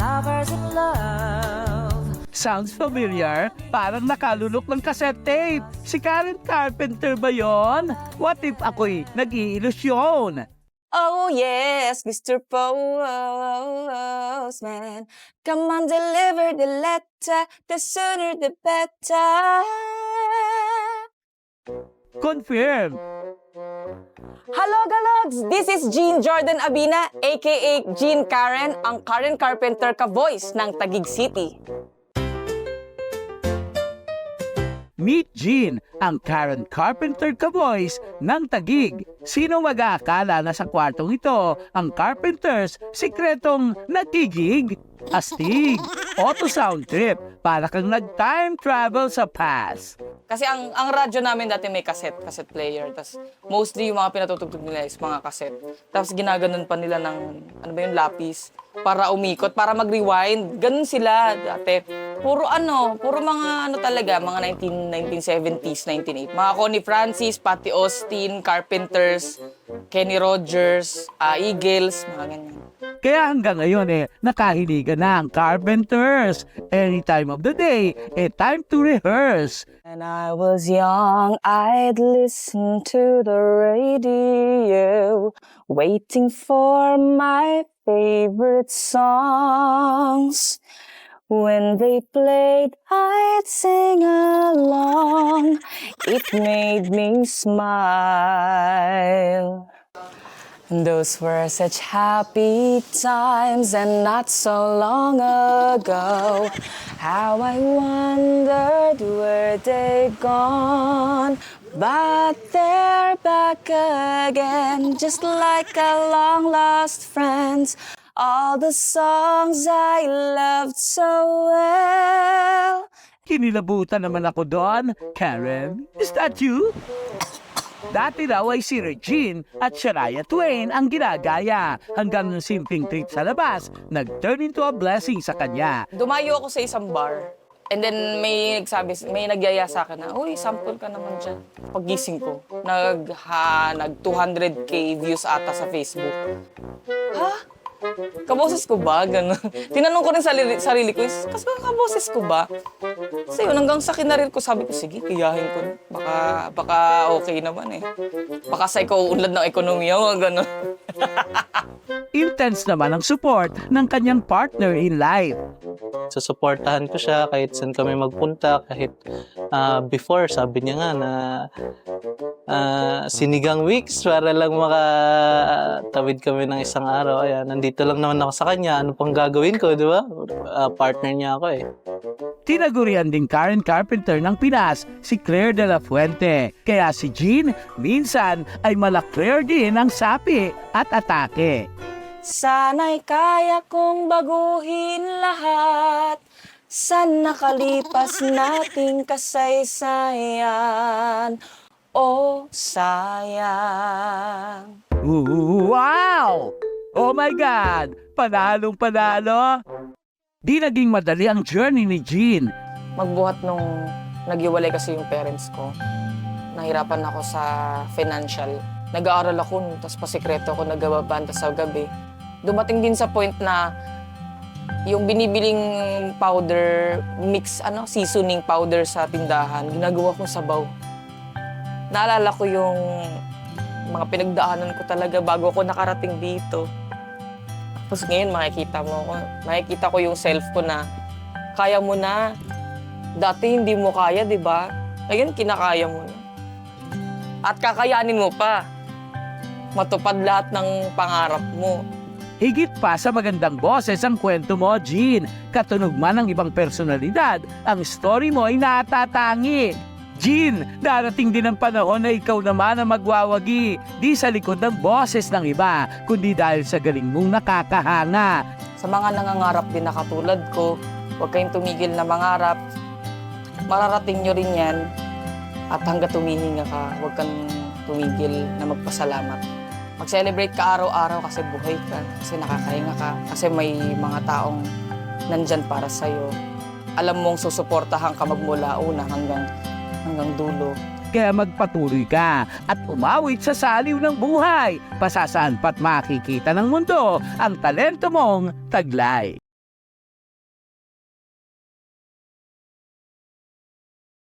lovers in love. Sounds familiar? Parang nakalulok ng cassette tape. Si Karen Carpenter ba yon? What if ako'y nag-iilusyon? Oh yes, Mr. Postman. Come on, deliver the letter. The sooner the better. Confirm. Hello, Galogs! This is Jean Jordan Abina, aka Jean Karen, ang Karen Carpenter ka-voice ng Taguig City. Meet Jean, ang Karen Carpenter ka-voice ng Tagig. Sino mag-aakala na sa kwartong ito ang Carpenters sikretong nagigig? Astig! Auto sound trip para kang nag-time travel sa past. Kasi ang ang radyo namin dati may cassette, cassette player. Tapos mostly yung mga pinatutugtog nila is mga cassette. Tapos ginaganon pa nila ng, ano ba yung lapis, para umikot, para mag-rewind. Ganun sila dati. Puro ano, puro mga ano talaga, mga 19, 1970s, 1980. Mga Connie Francis, Patty Austin, Carpenters, Kenny Rogers, ah, Eagles, mga ganyan. Kaya hanggang ngayon eh, nakahiligan na ang Carpenters. Any time of the day, eh time to rehearse. When I was young, I'd listen to the radio, waiting for my favorite songs. When they played, I'd sing along. It made me smile. Those were such happy times and not so long ago. How I wondered where they'd gone. But they're back again, just like a long lost friends. All the songs I loved so well. Kinilabutan naman ako doon. Karen, is that you? Dati raw ay si Regine at Shania Twain ang ginagaya hanggang ng simpleng trip sa labas nag-turn into a blessing sa kanya. Dumayo ako sa isang bar. And then may nagsabi, may nagyaya sa akin na, uy, sample ka naman dyan. Pagising ko, nag, ha, nag 200k views ata sa Facebook. Ha? Kaboses ko ba? Ganun. Tinanong ko rin sa sarili, sarili ko, kasi kaboses ko ba? Kasi yun, hanggang sa kinarir ko, sabi ko, sige, kiyahin ko. Baka, baka okay naman eh. Baka sa ikaw unlad ng ekonomiya, mga ganun. Intense naman ang support ng kanyang partner in life. susuportahan ko siya kahit saan kami magpunta kahit ah, before sabi niya nga na ah, sinigang weeks para lang makatawid kami ng isang araw ayan nandito lang naman ako sa kanya ano pang gagawin ko di ba Ah, partner niya ako eh Tinagurian din Karen Carpenter ng Pinas si Claire de la Fuente. Kaya si Jean minsan ay mala Claire din ang sapi at atake. Sana'y kaya kong baguhin lahat sa nakalipas nating kasaysayan. O sayang. Wow! Oh my God! Panalong panalo! Di naging madali ang journey ni Jean. Magbuhat nung naghiwalay kasi yung parents ko. Nahirapan ako sa financial. Nag-aaral ako, tapos pasikreto ako nagababanda sa gabi. Dumating din sa point na yung binibiling powder, mix, ano, seasoning powder sa tindahan, ginagawa kong sabaw. Naalala ko yung mga pinagdaanan ko talaga bago ako nakarating dito. Tapos ngayon makikita mo ako, makikita ko yung self ko na kaya mo na. Dati hindi mo kaya, di ba? Ngayon kinakaya mo na. At kakayanin mo pa. Matupad lahat ng pangarap mo. Higit pa sa magandang boses ang kwento mo, Jean. Katunog man ng ibang personalidad, ang story mo ay natatangi. Jean, darating din ang panahon na ikaw naman ang magwawagi. Di sa likod ng boses ng iba, kundi dahil sa galing mong nakakahanga. Sa mga nangangarap din na katulad ko, huwag kayong tumigil na mangarap. Mararating nyo rin yan. At hanggat tumihinga ka, huwag kang tumigil na magpasalamat. Mag-celebrate ka araw-araw kasi buhay ka, kasi nakakahinga ka, kasi may mga taong nandyan para sa'yo. Alam mong susuportahan ka magmula una hanggang, hanggang dulo. Kaya magpatuloy ka at umawit sa saliw ng buhay. Pasasaan pa't makikita ng mundo ang talento mong taglay.